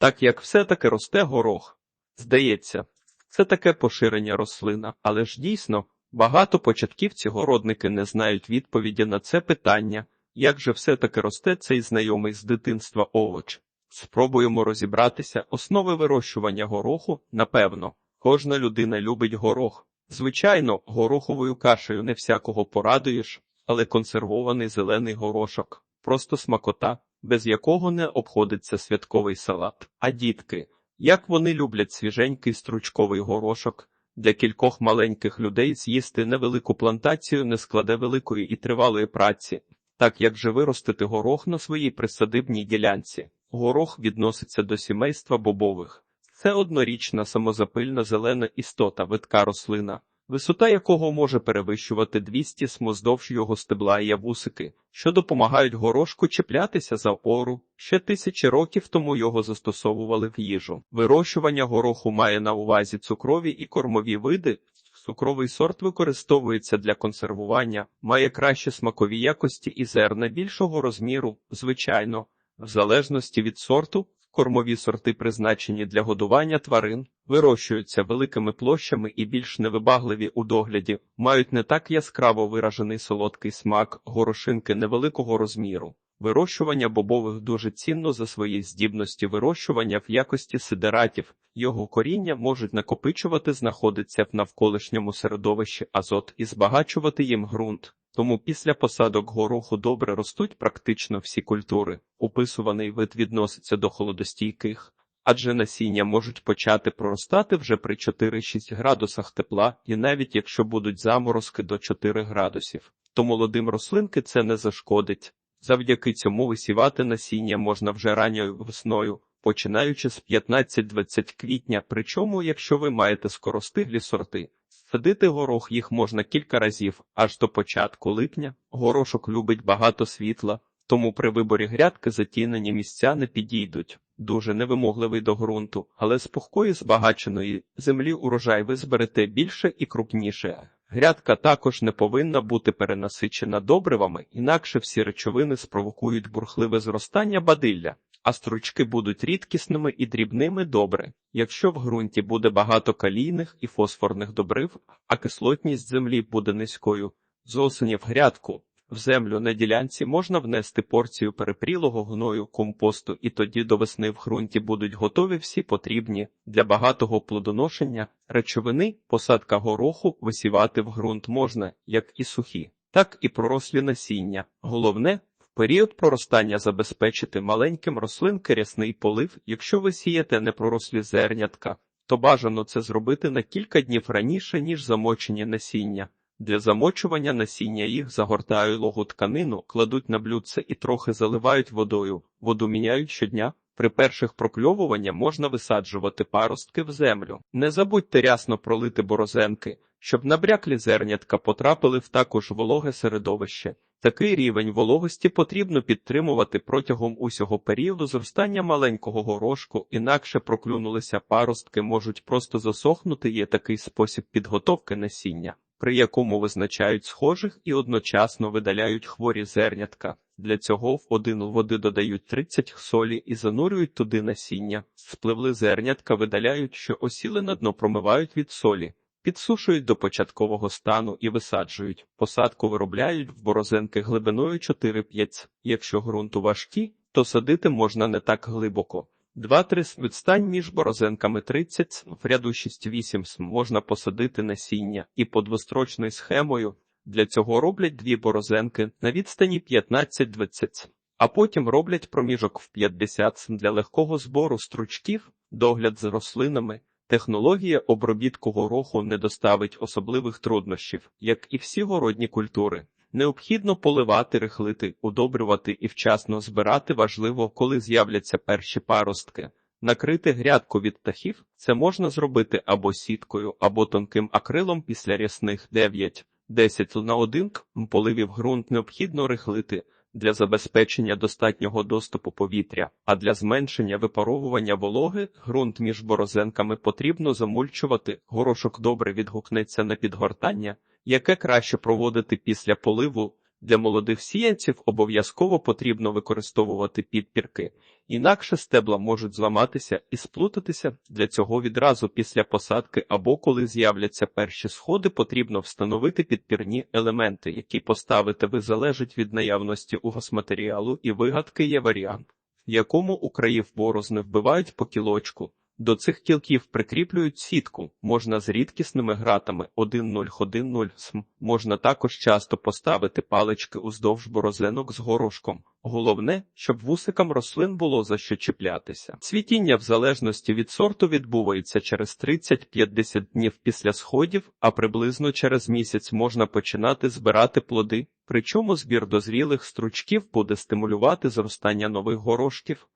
так як все-таки росте горох. Здається, це таке поширення рослина, але ж дійсно, багато початківців городники не знають відповіді на це питання, як же все-таки росте цей знайомий з дитинства овоч. Спробуємо розібратися основи вирощування гороху, напевно. Кожна людина любить горох. Звичайно, гороховою кашею не всякого порадуєш, але консервований зелений горошок просто смакота, без якого не обходиться святковий салат. А дітки, як вони люблять свіженький стручковий горошок. Для кількох маленьких людей з'їсти невелику плантацію не складе великої і тривалої праці, так як же виростити горох на своїй присадибній ділянці. Горох відноситься до сімейства бобових. Це однорічна самозапильна зелена істота, витка рослина, висота якого може перевищувати 200 см здовж його стебла і явусики, що допомагають горошку чіплятися за ору. Ще тисячі років тому його застосовували в їжу. Вирощування гороху має на увазі цукрові і кормові види. Цукровий сорт використовується для консервування, має кращі смакові якості і зерна більшого розміру, звичайно, в залежності від сорту. Кормові сорти, призначені для годування тварин, вирощуються великими площами і більш невибагливі у догляді, мають не так яскраво виражений солодкий смак, горошинки невеликого розміру. Вирощування бобових дуже цінно за свої здібності вирощування в якості сидератів. Його коріння можуть накопичувати, знаходиться в навколишньому середовищі азот і збагачувати їм ґрунт. Тому після посадок гороху добре ростуть практично всі культури. Описуваний вид відноситься до холодостійких, адже насіння можуть почати проростати вже при 4-6 градусах тепла, і навіть якщо будуть заморозки до 4 градусів, то молодим рослинки це не зашкодить. Завдяки цьому висівати насіння можна вже ранньою весною, починаючи з 15-20 квітня, причому, якщо ви маєте скоростиглі сорти. Садити горох їх можна кілька разів, аж до початку липня. Горошок любить багато світла, тому при виборі грядки затінені місця не підійдуть. Дуже невимогливий до ґрунту, але з пухкої збагаченої землі урожай ви зберете більше і крупніше. Грядка також не повинна бути перенасичена добривами, інакше всі речовини спровокують бурхливе зростання бадилля, а стручки будуть рідкісними і дрібними добре. Якщо в ґрунті буде багато калійних і фосфорних добрив, а кислотність землі буде низькою, з осені в грядку. В землю на ділянці можна внести порцію перепрілого гною компосту, і тоді до весни в ґрунті будуть готові всі потрібні для багатого плодоношення речовини, посадка гороху висівати в ґрунт можна як і сухі, так і пророслі насіння. Головне період проростання забезпечити маленьким рослинки рясний полив, якщо ви сієте непророслі зернятка, то бажано це зробити на кілька днів раніше, ніж замочені насіння. Для замочування насіння їх загортають логу тканину, кладуть на блюдце і трохи заливають водою. Воду міняють щодня. При перших прокльовуваннях можна висаджувати паростки в землю. Не забудьте рясно пролити борозенки, щоб набряклі зернятка потрапили в також вологе середовище. Такий рівень вологості потрібно підтримувати протягом усього періоду зростання маленького горошку, інакше проклюнулися паростки можуть просто засохнути. Є такий спосіб підготовки насіння при якому визначають схожих і одночасно видаляють хворі зернятка. Для цього в один води додають 30 солі і занурюють туди насіння. Спливли зернятка видаляють, що осіли на дно промивають від солі, підсушують до початкового стану і висаджують. Посадку виробляють в борозенки глибиною 4-5. Якщо ґрунту важкі, то садити можна не так глибоко. Два-три відстань між борозенками 30 см, в ряду 6-8 см можна посадити насіння і по двострочною схемою. Для цього роблять дві борозенки на відстані 15-20 см, а потім роблять проміжок в 50 см для легкого збору стручків, догляд з рослинами. Технологія обробітку гороху не доставить особливих труднощів, як і всі городні культури. Необхідно поливати, рихлити, удобрювати і вчасно збирати важливо, коли з'являться перші паростки. Накрити грядку від птахів це можна зробити або сіткою, або тонким акрилом після рясних 9-10 на один поливів ґрунт необхідно рихлити для забезпечення достатнього доступу повітря, а для зменшення випаровування вологи ґрунт між борозенками потрібно замульчувати, горошок добре відгукнеться на підгортання яке краще проводити після поливу Для молодих сіянців обов'язково потрібно використовувати підпірки, інакше стебла можуть зламатися і сплутатися. Для цього відразу після посадки або коли з'являться перші сходи, потрібно встановити підпірні елементи, які поставити ви залежить від наявності угосматеріалу і вигадки є варіант, в якому у країв борозни вбивають по кілочку. До цих кілків прикріплюють сітку, можна з рідкісними гратами 1-0-1-0 см. Можна також часто поставити палички уздовж борозенок з горошком. Головне, щоб вусикам рослин було за що чіплятися. Цвітіння в залежності від сорту відбувається через 30-50 днів після сходів, а приблизно через місяць можна починати збирати плоди. Причому збір дозрілих стручків буде стимулювати зростання нових горошків.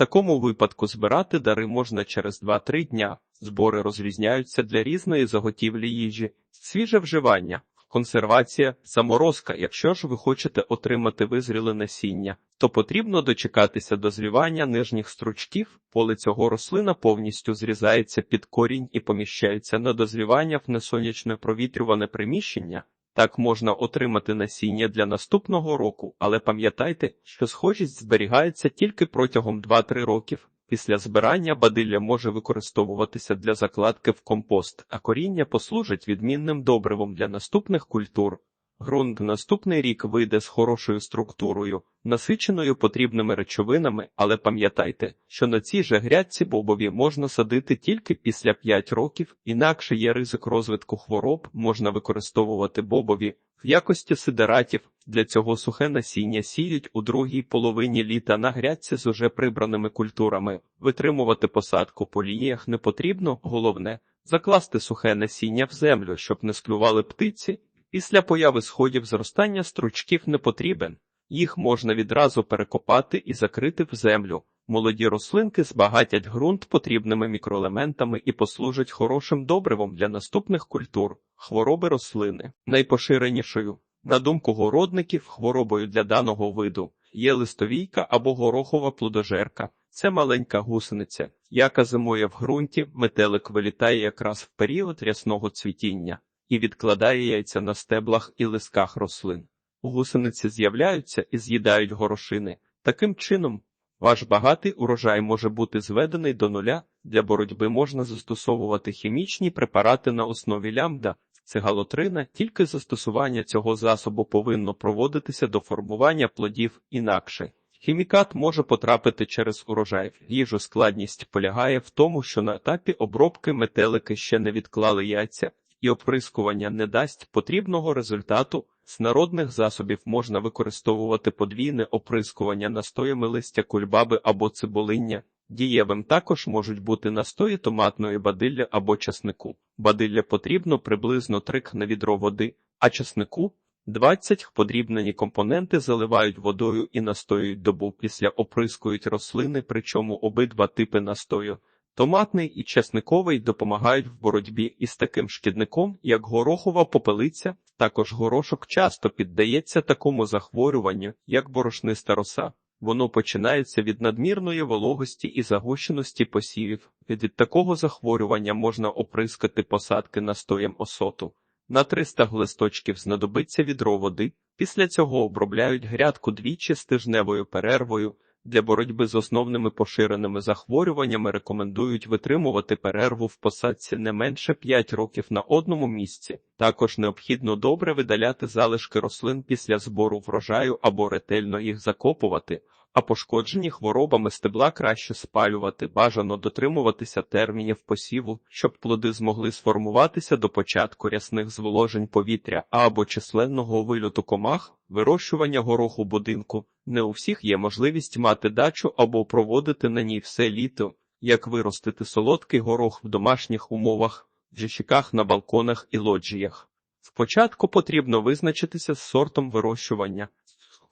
Такому випадку збирати дари можна через 2-3 дня. Збори розрізняються для різної заготівлі їжі, свіже вживання, консервація, заморозка. Якщо ж ви хочете отримати визріле насіння, то потрібно дочекатися дозрівання нижніх стручків. Поле цього рослина повністю зрізається під корінь і поміщається на дозрівання в несонячне провітрюване приміщення. Так можна отримати насіння для наступного року, але пам'ятайте, що схожість зберігається тільки протягом 2-3 років. Після збирання бадилля може використовуватися для закладки в компост, а коріння послужить відмінним добривом для наступних культур. Ґрунт наступний рік вийде з хорошою структурою, насиченою потрібними речовинами, але пам'ятайте, що на цій же грядці бобові можна садити тільки після 5 років, інакше є ризик розвитку хвороб, можна використовувати бобові в якості сидератів. Для цього сухе насіння сіють у другій половині літа на грядці з уже прибраними культурами. Витримувати посадку по лініях не потрібно, головне закласти сухе насіння в землю, щоб не склювали птиці. Після появи сходів зростання стручків не потрібен. Їх можна відразу перекопати і закрити в землю. Молоді рослинки збагатять ґрунт потрібними мікроелементами і послужать хорошим добривом для наступних культур. Хвороби рослини. Найпоширенішою, на думку городників, хворобою для даного виду є листовійка або горохова плодожерка. Це маленька гусениця, яка зимує в ґрунті, метелик вилітає якраз в період рясного цвітіння і відкладає яйця на стеблах і лисках рослин. Гусениці з'являються і з'їдають горошини. Таким чином, ваш багатий урожай може бути зведений до нуля. Для боротьби можна застосовувати хімічні препарати на основі лямбда, цигалотрина, тільки застосування цього засобу повинно проводитися до формування плодів інакше. Хімікат може потрапити через урожай. Їжу складність полягає в тому, що на етапі обробки метелики ще не відклали яйця, і оприскування не дасть потрібного результату. З народних засобів можна використовувати подвійне оприскування настоями листя кульбаби або цибулиння. Дієвим також можуть бути настої томатної бадилля або часнику. Бадилля потрібно приблизно 3 на відро води, а часнику 20 подрібнені компоненти заливають водою і настоюють добу. Після оприскують рослини, причому обидва типи настою. Томатний і чесниковий допомагають в боротьбі із таким шкідником, як горохова попелиця. Також горошок часто піддається такому захворюванню, як борошниста роса. Воно починається від надмірної вологості і загущеності посівів. Від такого захворювання можна оприскати посадки настоєм осоту. На 300 глисточків знадобиться відро води. Після цього обробляють грядку двічі з тижневою перервою. Для боротьби з основними поширеними захворюваннями рекомендують витримувати перерву в посадці не менше 5 років на одному місці. Також необхідно добре видаляти залишки рослин після збору врожаю або ретельно їх закопувати, а пошкоджені хворобами стебла краще спалювати, бажано дотримуватися термінів посіву, щоб плоди змогли сформуватися до початку рясних зволожень повітря або численного вильоту комах, вирощування гороху будинку. Не у всіх є можливість мати дачу або проводити на ній все літо, як виростити солодкий горох в домашніх умовах, в жичиках на балконах і лоджіях. Спочатку потрібно визначитися з сортом вирощування.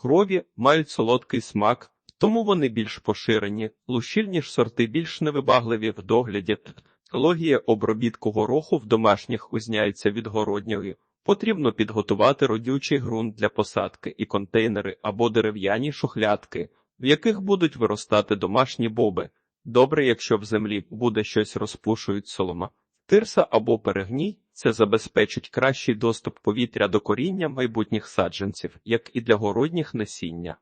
Крові мають солодкий смак, тому вони більш поширені, лущільні ж сорти більш невибагливі в догляді. Технологія обробітку гороху в домашніх узняється від городньої. Потрібно підготувати родючий ґрунт для посадки і контейнери або дерев'яні шухлядки, в яких будуть виростати домашні боби. Добре, якщо в землі буде щось розпушують солома. Тирса або перегній це забезпечить кращий доступ повітря до коріння майбутніх саджанців, як і для городніх насіння.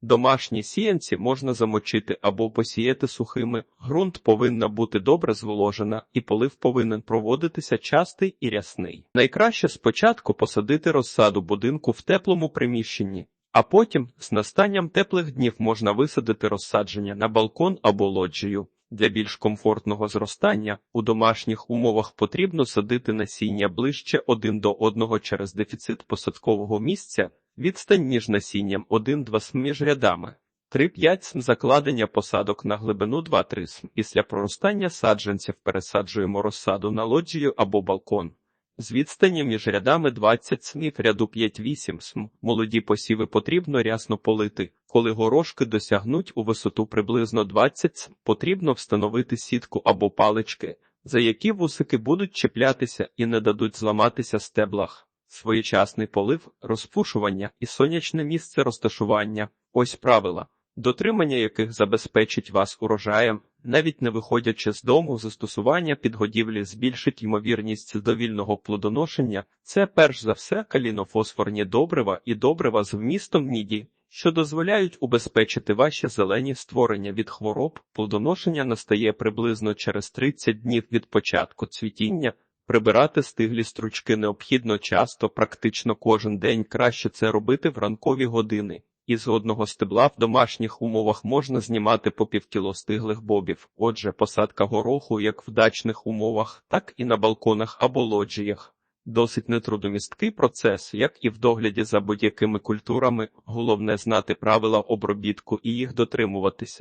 Домашні сіянці можна замочити або посіяти сухими. Ґрунт повинна бути добре зволожена, і полив повинен проводитися частий і рясний. Найкраще спочатку посадити розсаду будинку в теплому приміщенні, а потім з настанням теплих днів можна висадити розсадження на балкон або лоджію. Для більш комфортного зростання у домашніх умовах потрібно садити насіння ближче один до одного через дефіцит посадкового місця, відстань між насінням 1-2 см між рядами, 3-5 см закладення посадок на глибину 2-3 см. Після проростання саджанців пересаджуємо розсаду на лоджію або балкон. З відстані між рядами 20 см в ряду 5-8 см. Молоді посіви потрібно рясно полити. Коли горошки досягнуть у висоту приблизно 20 см, потрібно встановити сітку або палички, за які вусики будуть чіплятися і не дадуть зламатися стеблах. Своєчасний полив, розпушування і сонячне місце розташування – ось правила, дотримання яких забезпечить вас урожаєм, навіть не виходячи з дому, застосування підгодівлі збільшить ймовірність довільного плодоношення. Це перш за все калінофосфорні добрива і добрива з вмістом міді, що дозволяють убезпечити ваші зелені створення від хвороб. Плодоношення настає приблизно через 30 днів від початку цвітіння. Прибирати стиглі стручки необхідно часто, практично кожен день краще це робити в ранкові години. Із одного стебла в домашніх умовах можна знімати по півкіло стиглих бобів. Отже, посадка гороху як в дачних умовах, так і на балконах або лоджіях. Досить нетрудомісткий процес, як і в догляді за будь-якими культурами. Головне знати правила обробітку і їх дотримуватися.